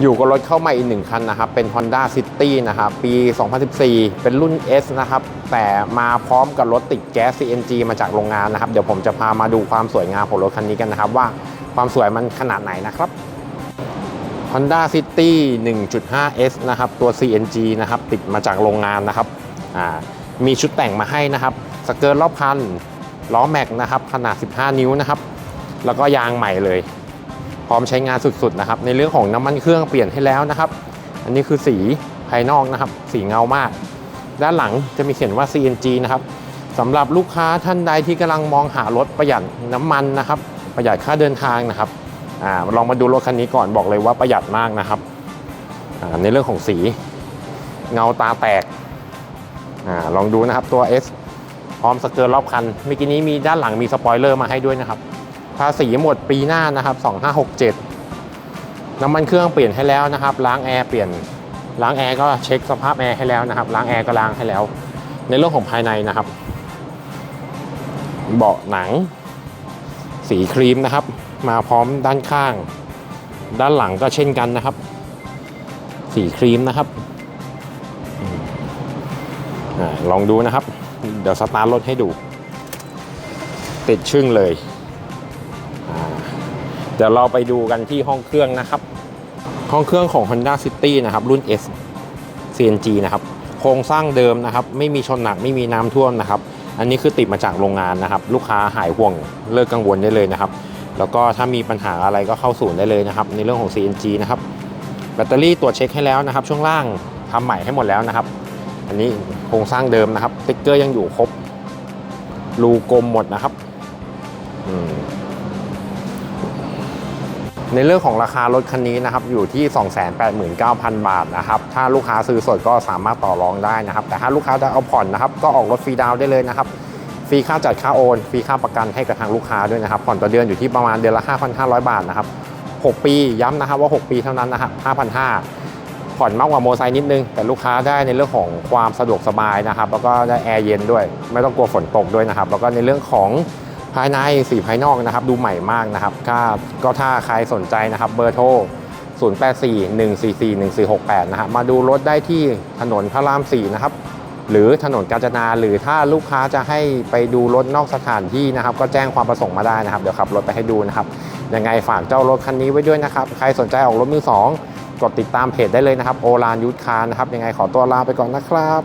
อยู่กับรถเข้ามาอีกหนึ่งคันนะครับ เป็น Honda City นะครับ ปี 2014 เป็นรุ่น S นะครับ แต่มาพร้อมกับรถติดแก๊ส CNG มาจากโรงงานนะครับ เดี๋ยวผมจะพามาดูความสวยงามของรถคันนี้กันนะครับ ว่าความสวยมันขนาดไหนนะครับ Honda City 1.5S นะครับ ตัว CNG นะครับ ติดมาจากโรงงานนะครับ มีชุดแต่งมาให้นะครับ สเกิร์ตรอบคัน ล้อแม็กนะครับ ขนาด 15 นิ้วนะครับ แล้วก็ยางใหม่เลย พร้อมใช้งานสุดๆนะครับในเรื่องของน้ำมันเครื่องเปลี่ยนให้แล้วนะครับ อันนี้คือสีภายนอกนะครับ สีเงามาก ด้านหลังจะมีเขียนว่า CNG นะครับสำหรับลูกค้าท่านใดที่กำลังมองหารถประหยัดน้ำมันนะครับ ประหยัดค่าเดินทางนะครับอลองมาดูรถคันนี้ก่อนบอกเลยว่าประหยัดมากนะครับในเรื่องของสีเงาตาแตกอลองดูนะครับตัว S พร้อมสเกิร์ตรอบคันเมื่อกี้นี้มีด้านหลังมีสปอยเลอร์มาให้ด้วยนะครับ ภาษีหมดปีหน้านะครับ2567 น้ำมันเครื่องเปลี่ยนให้แล้วนะครับ ล้างแอร์เปลี่ยน ล้างแอร์ก็เช็คสภาพแอร์ให้แล้วนะครับ ล้างแอร์ก็ล้างให้แล้ว ในเรื่องของภายในนะครับ เบาะหนัง สีครีมนะครับ มาพร้อมด้านข้าง ด้านหลังก็เช่นกันนะครับ สีครีมนะครับอลองดูนะครับ เดี๋ยวสตาร์ทรถให้ดู ติดชึ่งเลย เดี๋ยวเราไปดูกันที่ห้องเครื่องนะครับ ห้องเครื่องของ Honda City นะครับ รุ่น S CNG นะครับ โครงสร้างเดิมนะครับ ไม่มีชนหนักไม่มีน้ำท่วมนะครับ อันนี้คือติดมาจากโรงงานนะครับ ลูกค้าหายห่วงเลิกกังวลได้เลยนะครับ แล้วก็ถ้ามีปัญหาอะไรก็เข้าศูนย์ได้เลยนะครับ ในเรื่องของ CNG นะครับ แบตเตอรี่ตรวจเช็คให้แล้วนะครับ ช่วงล่างทำใหม่ให้หมดแล้วนะครับ อันนี้โครงสร้างเดิมนะครับติ๊กเกอร์ยังอยู่ครบรูกลมหมดนะครับอืม ในเรื่องของราคารถคันนี้นะครับอยู่ที่ 289,000 บาทนะครับถ้าลูกค้าซื้อสดก็สามารถต่อรองได้นะครับ แต่ถ้าลูกค้าจะเอาผ่อนนะครับก็ออกรถฟรีดาวได้เลยนะครับฟรีค่าจัดค่าโอนฟรีค่าประกันให้กับทางลูกค้าด้วยนะครับผ่อนต่อเดือนอยู่ที่ประมาณเดือนละ 5,500 บาทนะครับ 6 ปีย้ำนะครับว่า 6 ปีเท่านั้นนะครับ5,500 ผ่อนมากกว่าโมอไซค์นิดนึง แต่ลูกค้าได้ในเรื่องของความสะดวกสบายนะครับแล้วก็ได้แอร์เย็นด้วย ไม่ต้องกลัวฝนตกด้วยนะครับแล้วก็ในเรื่องของ ภายในสีภายนอกนะครับ ดูใหม่มากนะครับถ้าก็ถ้าใครสนใจนะครับเบอร์โทร 0841441468 นะครับมาดูรถได้ที่ถนนพระราม 4 นะครับ หรือถนนกาญจนา หรือถ้าลูกค้าจะให้ไปดูรถนอกสถานที่นะครับ ก็แจ้งความประสงค์มาได้นะครับ เดี๋ยวขับรถไปให้ดูนะครับ ยังไงฝากเจ้ารถคันนี้ไว้ด้วยนะครับ ใครสนใจออกรถมือสองกดติดตามเพจได้เลยนะครับ โอลานยูทธคานะครับ ยังไงขอตัวลาไปก่อนนะครับ